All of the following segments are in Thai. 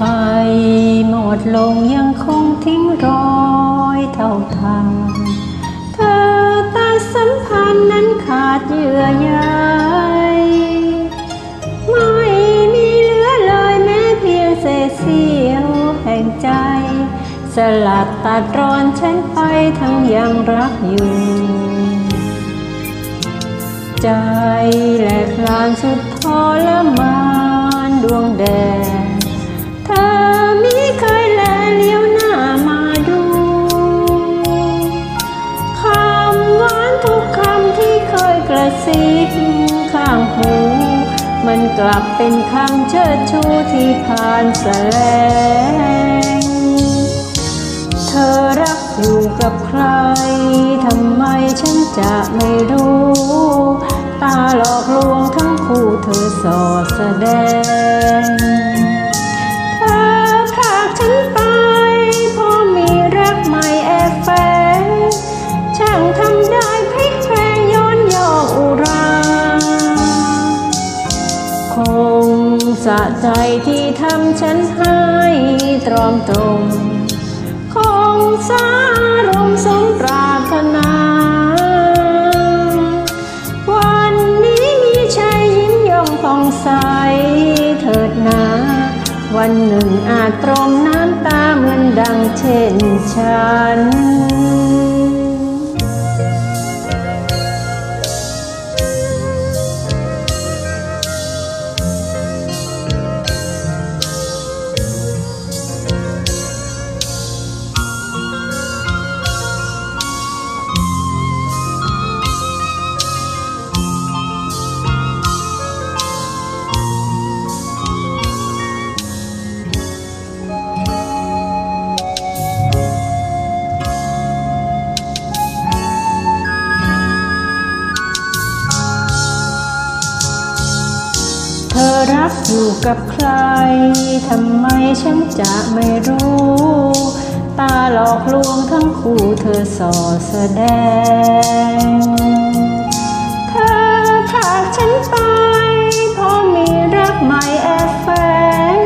ไฟหมดลงยังคงทิ้งรอยเท่าทางเธอตัดสัมพันธ์นั้นขาดเยื่อใยไม่มีเหลือเลยแม้เพียงเศษเสี้ยวแห่งใจ สลัดตัดรอนฉันไปทั้งยังรักอยู่ใจแหลกลานสุดทรมานดวงแดง ระซิบข้างหู มันกลับเป็นคำเชิดชูที่ผ่านแสลง เธอรักอยู่กับใคร ทำไมฉันจะไม่รู้ ตาหลอกลวงทั้งคู่เธอสอดแสดง สะใจที่ทำฉันให้ตรอมตรง คงสารมสมปรารถนา วันนี้มีชายยิ้มย่องผ่องใสเถิดนา วันหนึ่งอาจตรมน้ำตาเหมือนดังเช่นฉัน กอยู่กับใคร ทำไมฉันจะไม่รู้ ตาหลอกลวงทั้งคู่เธอส่อแสดง เธอพากฉันไปเพราะมีรักใหม่แอบแฝง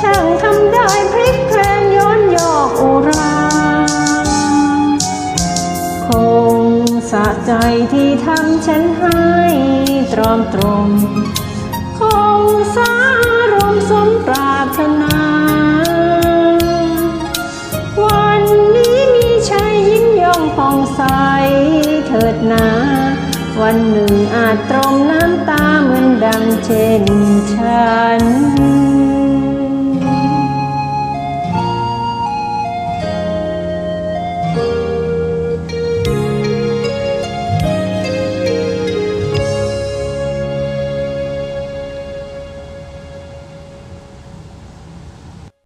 ช่างทำได้พลิกแพลงย้อนยอกอุรา คงสะใจที่ทำฉันให้ตรอมตรมคง สารมสมปรารถนา วันนี้มีชายยิ้มย่องผ่องใสเถิดนาวันหนึ่งอาจตรมน้ำตาเหมือนดังเช่นฉัน